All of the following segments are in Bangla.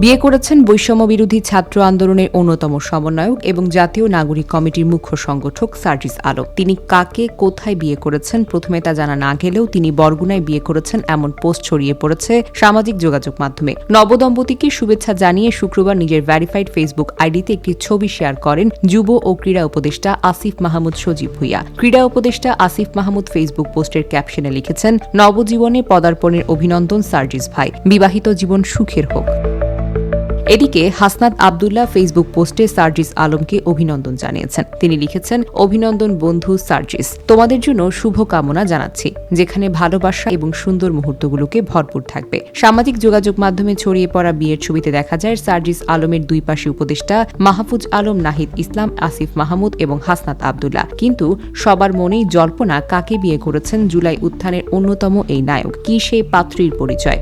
বিয়ে করেছেন বৈষম্য বিরোধী ছাত্র আন্দোলনের অন্যতম সমন্বয়ক এবং জাতীয় নাগরিক কমিটির মুখ্য সংগঠক সার্জিস আলম। তিনি কাকে কোথায় বিয়ে করেছেন প্রথমে তা জানা না গেলেও তিনি বরগুনায় বিয়ে করেছেন এমন পোস্ট ছড়িয়ে পড়েছে সামাজিক যোগাযোগ মাধ্যমে। নবদম্পতিকে শুভেচ্ছা জানিয়ে শুক্রবার নিজের ভ্যারিফাইড ফেসবুক আইডিতে একটি ছবি শেয়ার করেন যুব ও ক্রীড়া উপদেষ্টা আসিফ মাহমুদ সজীব ভুইয়া। ক্রীড়া উপদেষ্টা আসিফ মাহমুদ ফেসবুক পোস্টের ক্যাপশনে লিখেছেন, নবজীবনে পদার্পণের অভিনন্দন সার্জিস ভাই। বিবাহিত জীবন সুখের হোক। এদিকে হাসনাত আবদুল্লাহ ফেসবুক পোস্টে সার্জিস আলমকে অভিনন্দন জানিয়েছেন। তিনি লিখেছেন, অভিনন্দন বন্ধু সার্জিস। তোমাদের জন্য শুভ কামনা জানাচ্ছি, যেখানে ভালোবাসা এবং সুন্দর মুহূর্তগুলোকে ভরপুর থাকবে। সামাজিক যোগাযোগ মাধ্যমে ছড়িয়ে পড়া বিয়ের ছবিতে দেখা যায়, সার্জিস আলমের দুই পাশে উপদেষ্টা মাহফুজ আলম, নাহিদ ইসলাম, আসিফ মাহমুদ এবং হাসনাত আবদুল্লাহ। কিন্তু সবার মনেই জল্পনা কাকে বিয়ে করেছেন জুলাই উত্থানের অন্যতম এই নায়ক, কি সেই পাত্রীর পরিচয়?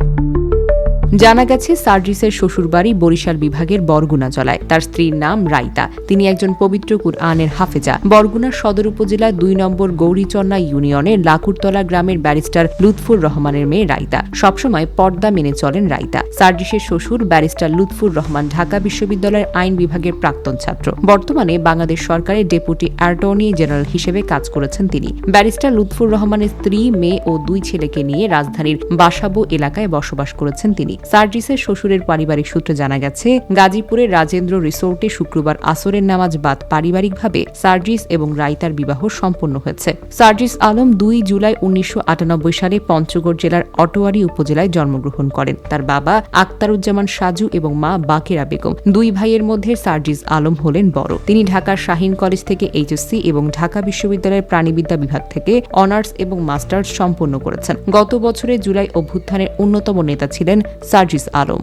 জানা গেছে, সার্জিসের শ্বশুরবাড়ি বরিশাল বিভাগের বরগুনা জলায়। তার স্ত্রীর নাম রাইতা। তিনি একজন পবিত্র কুরআনের হাফেজা। বরগুনা সদর উপজেলার দুই নম্বর গৌরীচন্না ইউনিয়নের লাকুরতলা গ্রামের ব্যারিস্টার লুৎফুর রহমানের মেয়ে রাইতা। সবসময় পর্দা মেনে চলেন রাইতা। সার্জিসের শ্বশুর ব্যারিস্টার লুৎফুর রহমান ঢাকা বিশ্ববিদ্যালয়ের আইন বিভাগের প্রাক্তন ছাত্র। বর্তমানে বাংলাদেশ সরকারের ডেপুটি অ্যাটর্নি জেনারেল হিসেবে কাজ করেছেন তিনি। ব্যারিস্টার লুৎফুর রহমানের স্ত্রী, মেয়ে ও দুই ছেলেকে নিয়ে রাজধানীর বাসাবো এলাকায় বসবাস করেছেন তিনি। সার্জিসের শ্বশুরের পারিবারিক সূত্রে জানা গেছে গাজীপুরের রাজেন্দ্র রিসোর্টে শুক্রবার আসরের নামাজ বাদ পারিবারিকভাবে সার্জিস এবং রাইতার বিবাহ সম্পন্ন হয়েছে। সার্জিস আলম দুই জুলাই উনিশশো সালে পঞ্চগড় জেলার অটোয়ারি উপজেলায় জন্মগ্রহণ করেন। তার বাবা আক্তারুজ্জামান সাজু এবং মা বাকেরা বেগম, দুই ভাইয়ের মধ্যে সার্জিস আলম হলেন বড়। তিনি ঢাকার শাহিন কলেজ থেকে এইচএসসি এবং ঢাকা বিশ্ববিদ্যালয়ের প্রাণীবিদ্যা বিভাগ থেকে অনার্স এবং মাস্টার্স সম্পন্ন করেছেন। গত বছরের জুলাই অভ্যুত্থানের অন্যতম নেতা ছিলেন সার্জিস আলম